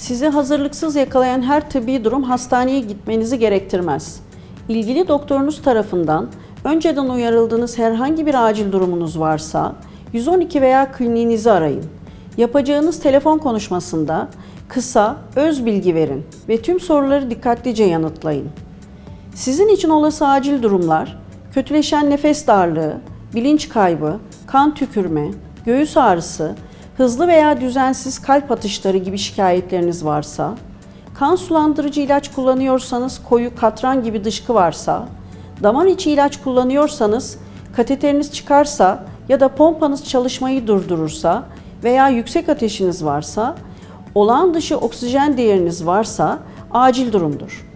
Sizi hazırlıksız yakalayan her tıbbi durum hastaneye gitmenizi gerektirmez. İlgili doktorunuz tarafından önceden uyarıldığınız herhangi bir acil durumunuz varsa 112 veya kliniğinizi arayın. Yapacağınız telefon konuşmasında kısa, öz bilgi verin ve tüm soruları dikkatlice yanıtlayın. Sizin için olası acil durumlar, kötüleşen nefes darlığı, bilinç kaybı, kan tükürme, göğüs ağrısı, hızlı veya düzensiz kalp atışları gibi şikayetleriniz varsa, kan sulandırıcı ilaç kullanıyorsanız koyu katran gibi dışkı varsa, damar içi ilaç kullanıyorsanız, kateteriniz çıkarsa ya da pompanız çalışmayı durdurursa veya yüksek ateşiniz varsa, olağan dışı oksijen değeriniz varsa acil durumdur.